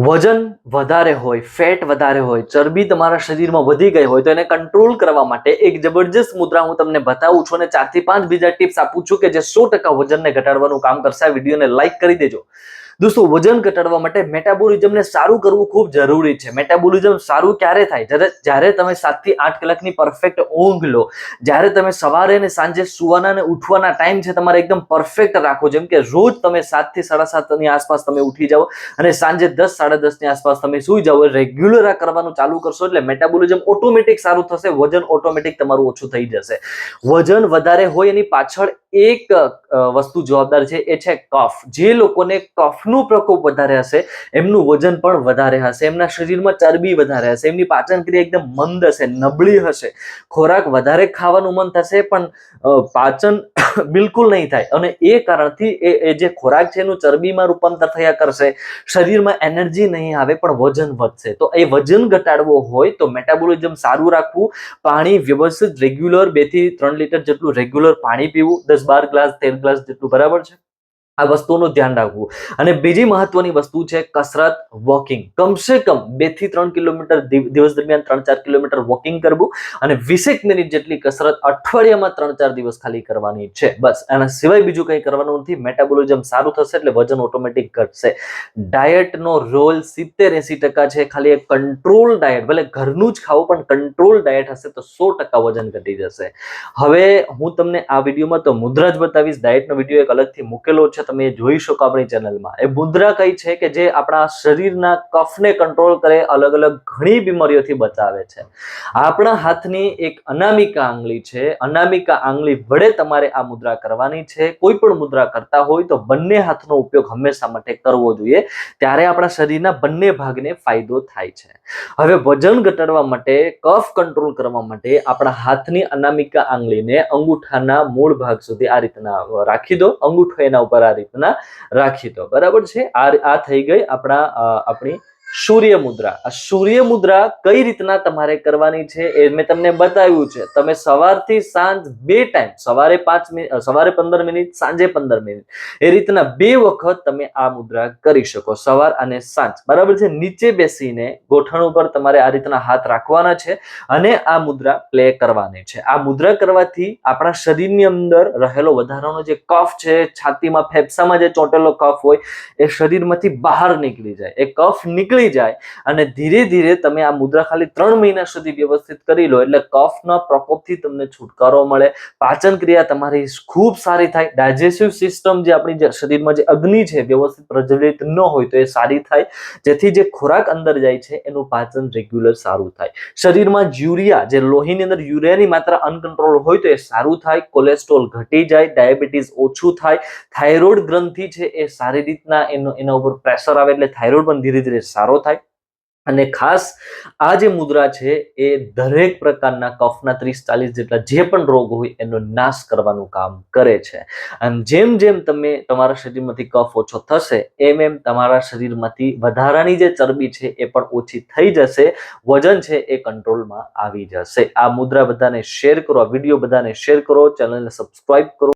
વજન વધારે હોય, ફેટ વધારે હોય, ચરબી તમારા શરીરમાં વધી ગઈ હોય તો એને કંટ્રોલ કરવા માટે એક જબરજસ્ત મુદ્રા હું તમને બતાવું છું અને ચારથી પાંચ બીજા ટિપ્સ આપું છું કે જે સો ટકા વજનને ઘટાડવાનું કામ કરશે. આ વિડીયોને લાઈક કરી દેજો. દોસ્તો, વજન ઘટાડવા માટે મેટાબોલિઝમને સારું કરવું ખૂબ જરૂરી છે. મેટાબોલિઝમ સારું ક્યારે થાય? જ્યારે જ્યારે તમે સાતથી આઠ કલાકની પરફેક્ટ ઊંઘ લો, જ્યારે તમે સવારે અને સાંજે સુવાના અને ઉઠવાના ટાઈમ છે, તમારે એકદમ પરફેક્ટ રાખો જેમ કે રોજ તમે સાતથી સાડા સાતની આસપાસ તમે ઉઠી જાઓ અને સાંજે દસ, સાડા દસની આસપાસ તમે સુઈ જાઓ રેગ્યુલર આ કરવાનું ચાલુ કરશો એટલે મેટાબોલિઝમ ઓટોમેટિક સારું થશે, વજન ઓટોમેટિક તમારું ઓછું થઈ જશે. વજન વધારે હોય એની પાછળ એક વસ્તુ જવાબદાર છે, એ છે કફ જે લોકોને કફનું પ્રકોપ વધારે હશે, એમનું વજન પણ વધારે હશે, એમના શરીરમાં ચરબી વધારે હશે, એમની પાચન ક્રિયા એકદમ મંદ હશે, નબળી હશે. ખોરાક વધારે ખાવાનું મન થશે, પણ પાચન બિલકુલ નહીં થાય. અને એ કારણથી એ જે ખોરાક છે એનું ચરબીમાં રૂપાંતર થયા કરશે, શરીરમાં એનર્જી નહીં આવે, પણ વજન વધશે. તો એ વજન ઘટાડવો હોય તો મેટાબોલિઝમ સારું રાખવું, પાણી વ્યવસ્થિત રેગ્યુલર બેથી ત્રણ લીટર જેટલું રેગ્યુલર પાણી પીવું, દસ બાર ગ્લાસ, તેર ગ્લાસ જેટલું બરાબર છે. આ વસ્તુનું ધ્યાન રાખવું. અને બીજી મહત્વની વસ્તુ છે કસરત વોકિંગ. કમસે કમ બેથી ત્રણ કિલોમીટર દિવ- દિવસ દરમિયાન ત્રણ ચાર કિલોમીટર વોકિંગ કરવું અને વીસેક મિનિટ જેટલી કસરત અઠવાડિયામાં ત્રણ ચાર દિવસ ખાલી કરવાની છે. બસ, એના સિવાય બીજું કંઈ કરવાનું નથી. મેટાબોલિઝમ સારું થશે એટલે વજન ઓટોમેટિક ઘટશે. ડાયટનો રોલ સિત્તેર એસી ટકા છે. ખાલી એક કંટ્રોલ ડાયટ ભલે ઘરનું જ ખાવું પણ કંટ્રોલ ડાયટ હશે તો સો ટકા વજન ઘટી જશે. હવે હું તમને આ વિડીયોમાં તો મુદ્રા જ બતાવીશ. ડાયટનો વીડિયો એક અલગથી મૂકેલો છે. તમે એ જોઈ શકો આપણી ચેનલમાં. એ મુદ્રા કઈ છે કે જે આપણા શરીરના કફને કંટ્રોલ કરે અલગ અલગ ઘણી બીમારીઓથી બચાવે છે. આપણા હાથની એક અનામિકા આંગળી છે. અનામિકા આંગળી વડે તમારે આ મુદ્રા કરવાની છે. કોઈ પણ મુદ્રા કરતા હોય તો બંને હાથનો ઉપયોગ હંમેશા માટે કરવો જોઈએ. ત્યારે આપણા શરીરના બંને ભાગને ફાયદો થાય છે. હવે વજન ઘટાડવા માટે, કફ કંટ્રોલ કરવા માટે આપણા હાથની અનામિકા આંગળીને અંગૂઠાના મૂળ ભાગ સુધી આ રીતના રાખી દો. અંગૂઠો એના ઉપર રીતના રાખી દો બરાબર છે? આ આ થઈ ગઈ આપણા આપણી સૂર્ય મુદ્રા. આ સૂર્ય મુદ્રા કઈ રીતના તમારે કરવાની છે એ મેં તમને બતાવ્યું છે. તમે સવારથી સાંજ બે ટાઈમ સવારે પાંચ મિનિટ સવારે પંદર મિનિટ, સાંજે પંદર મિનિટ, એ રીતના બે વખત તમે આ મુદ્રા કરી શકો સવાર અને સાંજ. બરાબર છે? નીચે બેસીને ગોઠણ ઉપર તમારે આ રીતના હાથ રાખવાના છે અને આ મુદ્રા પ્લે કરવાની છે. આ મુદ્રા કરવાથી આપણા શરીરની અંદર રહેલો વધારાનો જે કફ છે, છાતીમાં ફેફસામાં જે ચોંટેલો કફ હોય, એ શરીરમાંથી બહાર નીકળી જાય. એ કફ નીકળી જાય અને ધીરે ધીરે તમે આ મુદ્રા ખાલી ત્રણ મહિના સુધી વ્યવસ્થિત કરી લો એટલે કફના પ્રકોપથી તમને છુટકારો મળે, પાચન ક્રિયા તમારી ખૂબ સારી થાય, ડાયજેસ્ટિવ સિસ્ટમ જે આપણી શરીરમાં જે અગ્નિ છે વ્યવસ્થિત પ્રજ્વલિત ન હોય તો એ સારી થાય, જેથી જે ખોરાક અંદર જાય છે એનું પાચન રેગ્યુલર સારું થાય. શરીરમાં યુરિયા, જે લોહીની અંદર યુરિયાની માત્રા અનકંટ્રોલ હોય તો એ સારું થાય, કોલેસ્ટ્રોલ ઘટી જાય, ડાયાબિટીસ ઓછું થાય, થાઇરોઇડ ગ્રંથિ છે એ સારી રીતના એનો એના ઉપર પ્રેશર આવે એટલે થાઇરોઇડ પણ ધીરે ધીરે સારો થાય. અને ખાસ આ જે મુદ્રા છે, એ દરેક પ્રકારના કફના ત્રીસ ચાલીસ જેટલા જે પણ રોગ હોય, એનો નાશ કરવાનું કામ કરે છે. અને જેમ જેમ તમે તમારા શરીરમાંથી કફ ઓછો થશે, એમ એમ તમારા શરીરમાંથી વધારાની જે ચરબી છે, એ પણ ઓછી થઈ જશે, વજન છે, એ કંટ્રોલમાં આવી જશે. આ મુદ્રા બધાને શેર કરો વીડિયો બધાને શેર કરો, ચેનલને સબસ્ક્રાઇબ કરો.